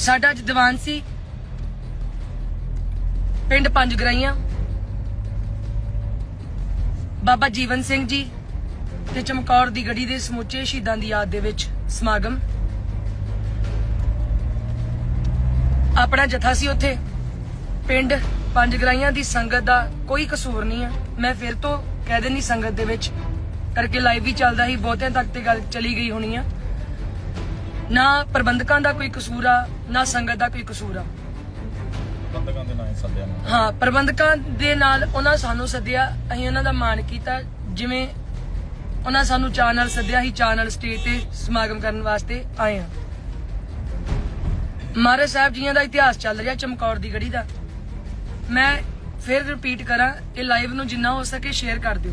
ਸਾਡਾ ਅੱਜ ਦੀਵਾਨ ਸੀ। ਪਿੰਡ ਪੰਜ ਗਰਾਈਆਂ। ਬਾਬਾ ਜੀਵਨ ਸਿੰਘ ਜੀ ਤੇ ਚਮਕੌਰ ਦੀ ਗੜੀ ਦੇ ਸਮੁੱਚੇ ਸ਼ਹੀਦਾਂ ਦੀ ਯਾਦ ਦੇ ਵਿੱਚ ਸਮਾਗਮ। ਆਪਣਾ ਜਥਾ ਸੀ ਉੱਥੇ। ਪਿੰਡ ਪੰਜ ਗਰਾਈਆਂ ਦੀ ਸੰਗਤ ਦਾ ਕੋਈ ਕਸੂਰ ਨਹੀਂ ਆ। ਮੈਂ ਫਿਰ ਤੋਂ ਕਹਿ ਦਿੰਦੀ ਸੰਗਤ ਦੇ ਵਿੱਚ, ਕਰਕੇ ਲਾਈਵ ਵੀ ਚੱਲਦਾ ਸੀ, ਬਹੁਤਿਆਂ ਤੱਕ ਤੇ ਗੱਲ ਚਲੀ ਗਈ ਹੋਣੀ ਆ। ਨਾ ਪ੍ਰਬੰਧਕਾਂ ਦਾ ਕੋਈ ਕਸੂਰ ਆ ਨਾ ਸੰਗਤ ਦਾ ਕੋਈ ਕਸੂਰ ਆ। ਦੇ ਹੀ ਸੱਦਿਆ ਹਾਂ ਪ੍ਰਬੰਧਕਾਂ ਦੇ ਨਾਲ ਉਹਨਾਂ ਸਾਨੂੰ ਸੱਦਿਆ ਅਸੀਂ ਉਹਨਾਂ ਦਾ ਮਾਣ ਕੀਤਾ ਜਿਵੇਂ ਉਹਨਾਂ ਸਾਨੂੰ ਚਾਅ ਨਾਲ ਸੱਦਿਆ ਸੀ ਚਾਅ ਨਾਲ ਸਟੇਜ ਤੇ ਸਮਾਗਮ ਕਰਨ ਵਾਸਤੇ ਆਏ ਹਾਂ। ਮਹਾਰਾਜ ਸਾਹਿਬ ਜੀਆਂ ਦਾ ਇਤਿਹਾਸ ਚੱਲ ਰਿਹਾ ਚਮਕੌਰ ਦੀ ਗੜੀ ਦਾ। ਮੈਂ ਫਿਰ ਰਿਪੀਟ ਕਰਾਂ ਇਹ ਲਾਈਵ ਨੂੰ ਜਿੰਨਾ ਹੋ ਸਕੇ ਸ਼ੇਅਰ ਕਰ ਦਿਓ।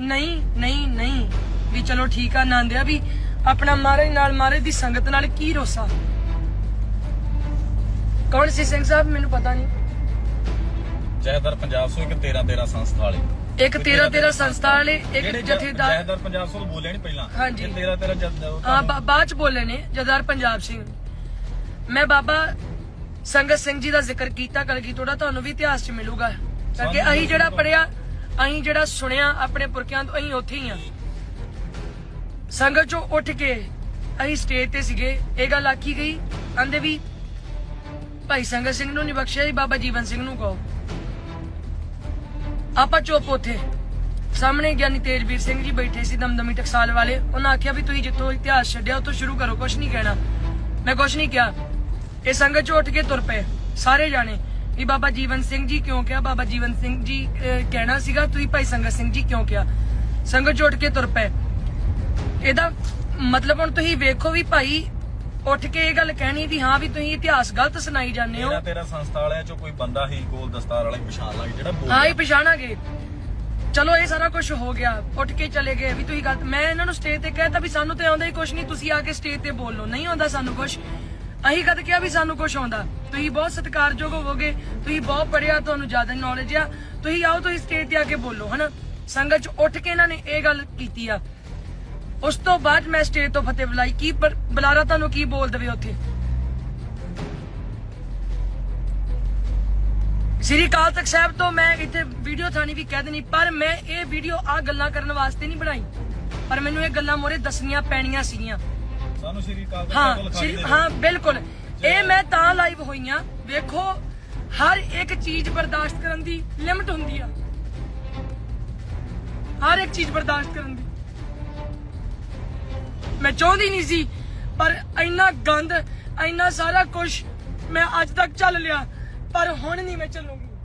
ਨਹੀਂ ਨਹੀਂ ਨਹੀਂ। ਵੀ ਚਲੋ ਠੀਕ ਆ ਨੰਦਿਆ ਵੀ ਆਪਣਾ ਮਹਾਰਾਜ ਨਾਲ ਮਹਾਰਾਜ ਦੀ ਸੰਗਤ ਨਾਲ ਕੀ ਰੋਸਾ? ਕੌਣ ਸੀ ਸਿੰਘ ਸਾਹਿਬ? ਮੈਨੂੰ ਪਤਾ ਨਹੀਂ। ਜੈਦਰ ਪੰਜਾਬ ਸੋ ਇੱਕ 13 13 ਸੰਸਥਾ ਵਾਲੇ। ਇੱਕ 13 13 ਸੰਸਥਾ ਵਾਲੇ ਇੱਕ ਜਥੇਦਾਰ ਜੈਦਰ ਪੰਜਾਬ ਸੋ ਬੋਲਿਆ ਨਹੀਂ ਪਹਿਲਾਂ। ਹਾਂਜੀ। ਇਹ 13 13 ਜਦ ਹਾਂ ਬਾਅਦ ਚ ਬੋਲੇ ਨੇ ਜਦਾਰ ਪੰਜਾਬ ਸਿੰਘ। ਮੈਂ ਬਾਬਾ ਸੰਗਤ ਸਿੰਘ ਜੀ ਦਾ ਜ਼ਿਕਰ ਕੀਤਾ ਕਲਗੀ ਤੋੜਾ ਤੁਹਾਨੂੰ ਵੀ ਇਤਿਹਾਸ ਚ ਮਿਲੂਗਾ। ਕਰਕੇ ਅਸੀਂ ਜਿਹੜਾ। ਪੜਿਆ ਅਸੀਂ ਜਿਹੜਾ ਸੁਣਿਆ ਆਪਣੇ ਪੁਰਖਿਆਂ ਤੋਂ, ਅਸੀਂ ਉੱਥੇ ਹੀ ਆ ਸੰਗਤ ਚੋਂ ਉੱਠ ਕੇ ਅਸੀਂ ਸਟੇਜ ਤੇ ਸੀਗੇ। ਇਹ ਗੱਲ ਆਖੀ ਗਈ। ਕਹਿੰਦੇ ਵੀ ਭਾਈ ਸੰਗਤ ਸਿੰਘ ਨੂੰ ਨਹੀਂ ਬਖਸ਼ਿਆ ਜੀ, ਬਾਬਾ ਜੀਵਨ ਸਿੰਘ ਨੂੰ ਕਹੋ। ਆਪਾਂ ਚੁੱਪ ਉੱਥੇ। ਸਾਹਮਣੇ ਗਿਆਨੀ ਤੇਜਵੀਰ ਸਿੰਘ ਜੀ ਬੈਠੇ ਸੀ, ਦਮਦਮੀ ਟਕਸਾਲ ਵਾਲੇ। ਉਹਨਾਂ ਆਖਿਆ ਵੀ ਤੁਸੀਂ ਜਿੱਥੋਂ ਇਤਿਹਾਸ ਛੱਡਿਆ, ਉੱਥੋਂ ਸ਼ੁਰੂ ਕਰੋ ਕੁਝ ਨਹੀਂ ਕਹਿਣਾ। ਮੈਂ ਕੁਝ ਨਹੀਂ ਕਿਹਾ। ਇਹ ਸੰਗਤ ਚੋਂ ਉੱਠ ਕੇ ਤੁਰ ਪਏ, ਸਾਰੇ ਜਾਣੇ। ਵੀ ਬਾਬਾ ਜੀਵਨ ਸਿੰਘ ਜੀ ਕਿਉਂ ਕਿਹਾ? ਬਾਬਾ ਜੀਵਨ ਸਿੰਘ ਜੀ ਕਹਿਣਾ ਸੀਗਾ ਤੁਸੀਂ ਭਾਈ ਸੰਗਤ ਸਿੰਘ ਜੀ ਕਿਉਂ ਕਿਹਾ? ਸੰਗਤ ਉੱਠ ਕੇ ਤੁਰ ਪਏ। ਇਹਦਾ ਮਤਲਬ ਹੁਣ ਤੁਸੀਂ ਵੇਖੋ ਵੀ ਭਾਈ ਉੱਠ ਕੇ ਇਹ ਗੱਲ ਕਹਿਣੀ ਵੀ ਹਾਂ ਵੀ ਤੁਸੀਂ ਇਤਿਹਾਸ ਗਲਤ ਸੁਣਾਈ ਜਾਂਦੇ ਹੋ। 13 13 ਸੰਸਥਾ ਵਾਲਿਆਂ ਚੋਂ ਕੋਈ ਬੰਦਾ ਹੀ ਗੋਲ ਦਸਤਾਰ ਵਾਲਾ ਹੀ ਪਛਾਣ ਲੱਗ ਜਿਹੜਾ ਬੋਲ ਹਾਂ ਹੀ ਪਛਾਣਾਂਗੇ। ਚਲੋ ਇਹ ਸਾਰਾ ਕੁਝ ਹੋ ਗਿਆ। ਉੱਠ ਕੇ ਚਲੇ ਗਏ ਵੀ ਤੁਸੀਂ ਗਲਤ ਮੈਂ ਇਹਨਾਂ ਨੂੰ ਸਟੇਜ ਤੇ ਕਹਿਤਾ ਵੀ ਸਾਨੂੰ ਤੇ ਆਉਂਦਾ ਹੀ ਕੁਝ ਨਹੀਂ ਤੁਸੀਂ ਆ ਕੇ ਸਟੇਜ ਤੇ ਬੋਲੋ ਨਹੀਂ ਆਉਂਦਾ ਸਾਨੂੰ ਕੁਝ ਅਸੀਂ ਕਦ ਕਿਹਾ ਵੀ ਸਾਨੂੰ ਕੁਝ ਆਉਂਦਾ? ਤੁਸੀਂ ਬਹੁਤ ਸਤਿਕਾਰਯੋਗ ਹੋਵੋਗੇ, ਤੁਸੀਂ ਬਹੁਤ ਪੜਿਆ ਤੁਹਾਨੂੰ ਜ਼ਿਆਦਾ ਨੌਲੇਜ ਆ। ਤੁਸੀਂ ਆਓ, ਤੁਸੀਂ ਸਟੇਜ ਤੇ ਆ ਕੇ ਬੋਲੋ, ਹਨਾ? ਸੰਗਤ ਚ ਉੱਠ ਕੇ ਇਹਨਾਂ ਨੇ ਇਹ ਗੱਲ ਕੀਤੀ ਆ। ਉਸ ਤੋਂ ਬਾਅਦ ਮੈਂ ਸਟੇਜ ਤੋਂ ਫਤਿਹ ਬੁਲਾਈ। ਕੀ ਬੁਲਾਰਾ ਤੁਹਾਨੂੰ ਕੀ ਬੋਲ ਦਵੇ ਉੱਥੇ? ਸ੍ਰੀ ਅਕਾਲ ਤਖਤ ਸਾਹਿਬ ਤੋਂ ਮੈਂ ਇੱਥੇ ਵੀਡੀਓ ਥਾਣੀ ਵੀ ਕਹਿ ਦੇਣੀ, ਪਰ ਮੈਂ ਇਹ ਵੀਡੀਓ ਆ ਗੱਲਾਂ ਕਰਨ ਵਾਸਤੇ ਨਹੀਂ ਬਣਾਈ। ਪਰ ਮੈਨੂੰ ਇਹ ਗੱਲਾਂ ਮੋਰੇ ਦੱਸਣੀਆਂ ਪੈਣੀਆਂ ਸੀਗੀਆਂ। ਸਾਨੂੰ ਸ਼੍ਰੀ ਅਕਾਲ ਤਖਤ ਹਾਂ ਸ਼੍ਰੀ ਹਾਂ ਬਿਲਕੁਲ। ਇਹ ਮੈਂ ਤਾਂ ਲਾਈਵ ਹੋਈਆਂ। ਵੇਖੋ ਹਰ ਇੱਕ ਚੀਜ਼ ਬਰਦਾਸ਼ਤ ਕਰਨ ਦੀ ਲਿਮਟ ਹੁੰਦੀ ਆ। ਹਰ ਇੱਕ ਚੀਜ਼ ਬਰਦਾਸ਼ਤ ਕਰਨ ਦੀ। ਮੈਂ ਚਾਹੁੰਦੀ ਨਹੀਂ ਸੀ ਪਰ ਇੰਨਾ ਗੰਦ ਇੰਨਾ ਸਾਰਾ ਕੁਝ ਮੈਂ ਅੱਜ ਤੱਕ ਚੱਲ ਲਿਆ ਪਰ ਹੁਣ ਨਹੀਂ ਮੈਂ ਚੱਲੂੰਗੀ।